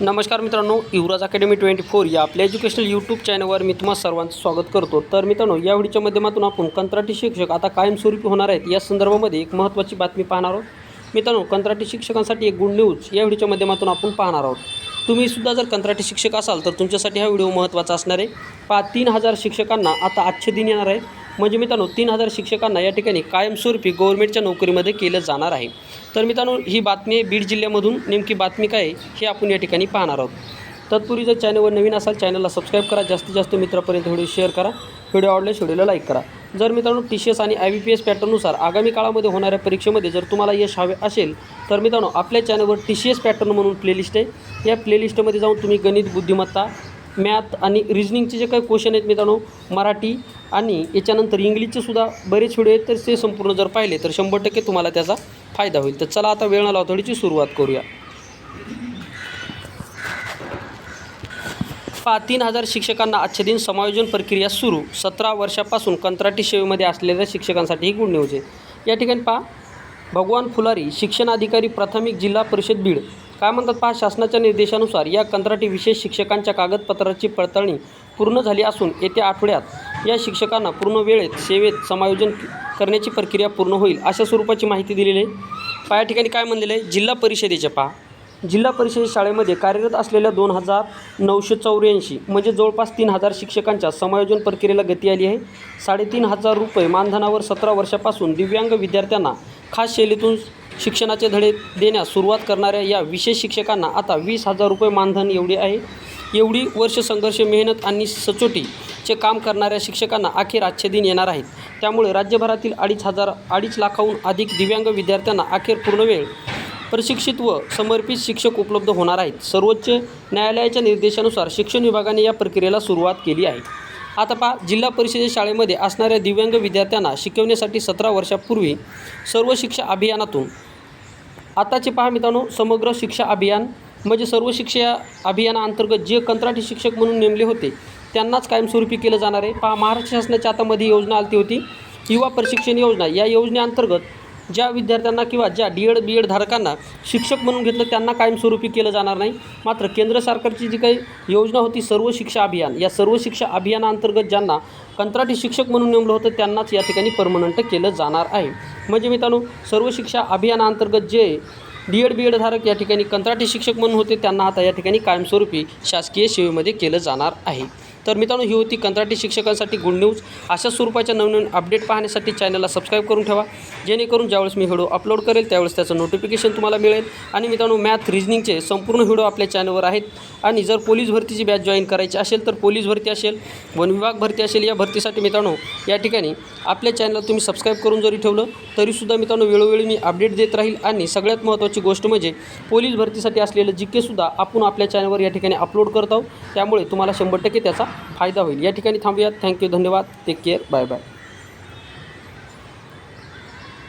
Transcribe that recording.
नमस्कार मित्रांनो युवराज academy twenty four या आपल्या एज्युकेशनल यूट्यूब चॅनलवर मी तुम्हाला सर्वांचं स्वागत करतो. तर मित्रांनो या व्हिडिओच्या माध्यमातून आपण कंत्राटी शिक्षक आता कायमस्वरूपी होणार आहेत या संदर्भामध्ये एक महत्त्वाची बातमी पाहणार आहोत. मित्रांनो कंत्राटी शिक्षकांसाठी एक गुड न्यूज या व्हिडिओच्या माध्यमातून आपण पाहणार आहोत. तुम्हीसुद्धा जर कंत्राटी शिक्षक असाल तर तुमच्यासाठी हा व्हिडिओ महत्त्वाचा असणार आहे. पा तीन हजार शिक्षकांना आता आजचे दिन येणार आहे. म्हणजे मित्रांनो तीन हजार शिक्षकांना या ठिकाणी कायमस्वरूपी गव्हर्मेंटच्या नोकरीमध्ये केलं जाणार आहे. तर मित्रांनो ही बातमी आहे बीड जिल्ह्यामधून. नेमकी बातमी काय आहे हे आपण या ठिकाणी पाहणार आहोत. तत्पूर्वी जर चॅनलवर नवीन असाल चॅनलला सबस्क्राईब करा. जास्तीत जास्त मित्रापर्यंत व्हिडिओ शेअर करा. व्हिडिओ आवडल्यास व्हिडिओला लाईक करा. जर मित्रांनो टी सी एस आणि आय बी पी एस पॅटर्ननुसार आगामी काळामध्ये होणाऱ्या परीक्षेमध्ये जर तुम्हाला यश हवे असेल तर मित्रांनो आपल्या चॅनलवर टी सी एस पॅटर्न म्हणून प्लेलिस्ट आहे. या प्लेलिस्टमध्ये जाऊन तुम्ही गणित बुद्धिमत्ता मॅथ आणि रिजनिंगचे जे काही क्वेश्चन आहेत मित्रांनो मराठी आणि याच्यानंतर इंग्लिशचे सुद्धा बरेच व्हिडिओ आहेत तर ते संपूर्ण जर पाहिले तर शंभर टक्के तुम्हाला त्याचा फायदा होईल. तर चला आता वेळ न थोडीची सुरुवात करूया. पहा तीन हजार शिक्षकांना आजच्या दिन समायोजन प्रक्रिया सुरू. सतरा वर्षापासून कंत्राटी सेवेमध्ये असलेल्या शिक्षकांसाठी ही गुड न्यूज आहे. या ठिकाणी पहा भगवान फुलारी शिक्षण अधिकारी प्राथमिक जिल्हा परिषद बीड. काय म्हणतात पहा शासनाच्या निर्देशानुसार या कंत्राटी विशेष शिक्षकांच्या कागदपत्राची पडताळणी पूर्ण झाली असून येत्या आठवड्यात या शिक्षकांना पूर्ण वेळेत सेवेत समायोजन करण्याची प्रक्रिया पूर्ण होईल अशा स्वरूपाची माहिती दिलेली आहे. पहा या ठिकाणी काय म्हणलेलं आहे? जिल्हा परिषदेचे पहा. जिल्हा परिषद शाळेमध्ये कार्यरत असलेल्या दोन हजार नऊशे चौऱ्याऐंशी म्हणजे जवळपास तीन हजार शिक्षकांच्या समायोजन प्रक्रियेला गती आली आहे. साडेतीन हजार रुपये मानधनावर सतरा वर्षापासून दिव्यांग विद्यार्थ्यांना खास शैलीतून शिक्षणाचे धडे देण्यास सुरुवात करणाऱ्या या विशेष शिक्षकांना आता वीस हजार रुपये मानधन एवढे आहे. एवढी वर्ष संघर्ष मेहनत आणि सचोटीचे काम करणाऱ्या शिक्षकांना अखेर आजचे दिन येणार आहेत. त्यामुळे राज्यभरातील अडीच हजार अडीच लाखाहून अधिक दिव्यांग विद्यार्थ्यांना अखेर पूर्णवेळ प्रशिक्षित व समर्पित शिक्षक उपलब्ध होणार आहेत. सर्वोच्च न्यायालयाच्या निर्देशानुसार शिक्षण विभागाने या प्रक्रियेला सुरुवात केली आहे. आता पहा जिल्हा परिषदेच्या शाळेमध्ये असणाऱ्या दिव्यांग विद्यार्थ्यांना शिकवण्यासाठी सतरा वर्षापूर्वी सर्व शिक्षा अभियानातून आताचे पहा मित्रांनो समग्र शिक्षा अभियान म्हणजे सर्व शिक्षा अभियानाअंतर्गत जे कंत्राटी शिक्षक म्हणून नेमले होते त्यांनाच कायमस्वरूपी केलं जाणार आहे. पहा महाराष्ट्र शासनाच्या आतामध्ये योजना आली होती. युवा प्रशिक्षण योजना. या योजनेअंतर्गत ज्या विद्यार्थ्यांना किंवा ज्या डी एड बी एड धारकांना शिक्षक म्हणून घेतलं त्यांना कायमस्वरूपी केलं जाणार नाही. मात्र केंद्र सरकारची जी काही योजना होती सर्व शिक्षा अभियान या सर्व शिक्षा अभियानाअंतर्गत ज्यांना कंत्राटी शिक्षक म्हणून नेमलं होतं त्यांनाच या ठिकाणी परमनंट केलं जाणार आहे. म्हणजे मित्रांनो सर्व शिक्षा अभियानाअंतर्गत जे डी एड बी एड धारक या ठिकाणी कंत्राटी शिक्षक म्हणून होते त्यांना आता या ठिकाणी कायमस्वरूपी शासकीय सेवेमध्ये केलं जाणार आहे. तर मित्रांनो ही होती कंत्राटी शिक्षकांसाठी गुड न्यूज. अशा स्वरूपाच्या नवनवीन अपडेट पाहण्यासाठी चॅनलला सबस्क्राईब करून ठेवा. जेणेकरून ज्यावेळेस मी व्हिडिओ अपलोड करेल त्यावेळेस त्याचं नोटिफिकेशन तुम्हाला मिळेल. आणि मित्रांनो मॅथ रिजनिंगचे संपूर्ण व्हिडिओ आपल्या चॅनलवर आहेत. आणि जर पोलीस भरतीची बॅच जॉईन करायची असेल तर पोलीस भरती असेल वन विभाग भरती असेल या भरतीसाठी मित्रांनो या ठिकाणी आपल्या चॅनलला तुम्ही सबस्क्राईब करून जरी ठेवलं तरीसुद्धा मित्रांनो वेळोवेळी मी अपडेट देत राहील. आणि सगळ्यात महत्त्वाची गोष्ट म्हणजे पोलीस भरतीसाठी असलेलं जी केसुद्धा आपण आपल्या चॅनलवर या ठिकाणी अपलोड करत आहोत. त्यामुळे तुम्हाला शंभर टक्के त्याचा फायदा होईल. या ठिकाणी थांबूयात. थँक्यू धन्यवाद. Take care bye bye